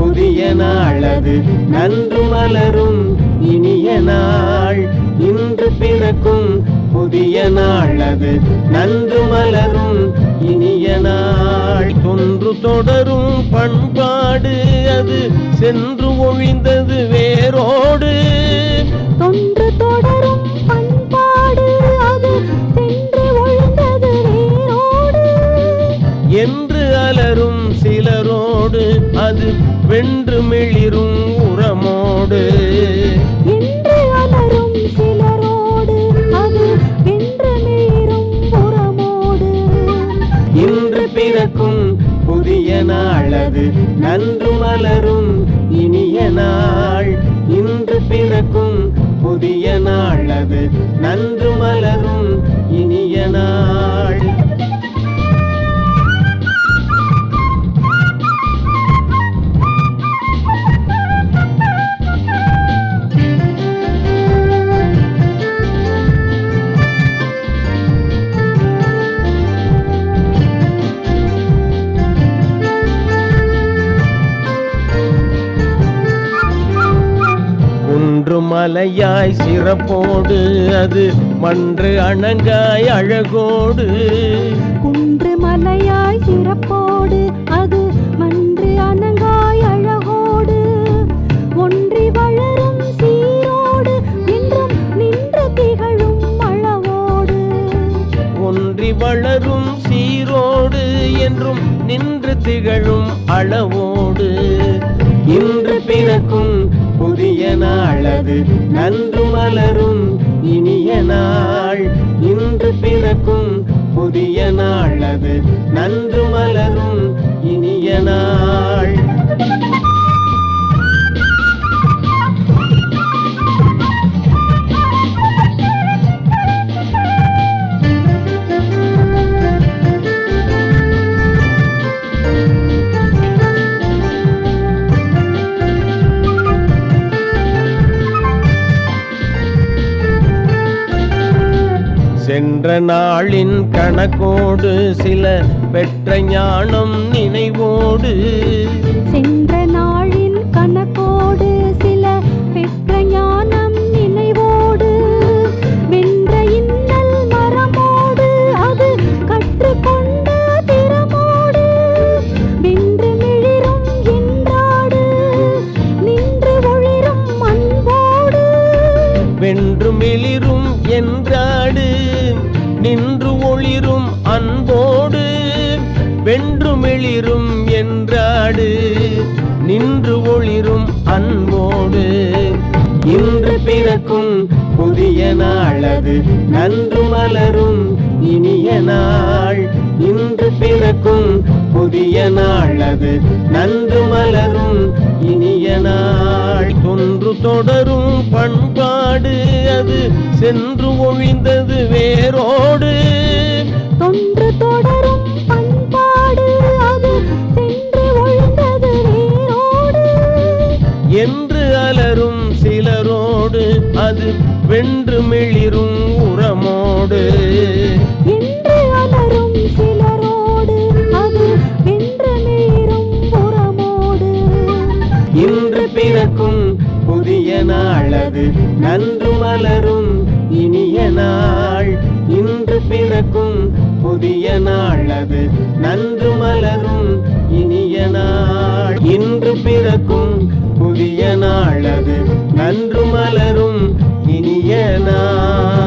புதிய நாளது. நன்று மலரும் இனிய நாள். இன்று பிறக்கும் புதிய நாளது. நன்று மலரும் இனிய நாள். தொன்று தொடரும் பண்பாடு அது. சென்று ஒழிந்தது வேரோடு. அது வென்று மிளிரும் உரமோடு. இன்று பிறக்கும் புதிய நாளது நன்று மலரும் இனிய நாள். இன்று பிறக்கும் புதிய நாளது நன்று குன்று மலையாய் சிறப்போடு அது மன்று அணங்காய் அழகோடு. குன்று மலையாய் சிறப்போடு அது மன்று அணங்காய் அழகோடு. ஒன்றி வளரும் சீரோடு என்றும் நின்று திகழும் அளவோடு ஒன்றி வளரும் சீரோடு என்றும் நின்று திகழும் அளவோடு. நாளது நன்று மலரும் இனிய நாள் இன்று பிறக்கும் புதிய நாளது நன்று சென்ற நாளின் கணக்கோடு சில பெற்ற ஞானம் நினைவோடு. சென்ற நாளின் கணக்கோடு நின்று ஒளிரும் அன்போடு வென்றுமெளிரும் என்றாடு. நின்று ஒளிரும் அன்போடு இன்று பிறக்கும் புதிய நாளது நன்று மலரும் இனிய நாள். இன்று பிறக்கும் புதிய நாளது நன்று மலரும் இனிய நாள். தொன்று தொடரும் பண்பாடு அது. சென்று ஒழிந்தது வேரோடு. தொன்று தொடரும் பண்பாடு அது. சென்று ஒழிந்தது வேரோடு. என்று அலரும் சிலரோடு. அது வென்று மிளிரும் நன்று மலரும் இனிய நாள். இன்று பிறக்கும் புதிய நாளது நன்று மலரும் இனிய நாள். இன்று பிறக்கும் புதிய நாளது நன்று மலரும் இனிய நாள்.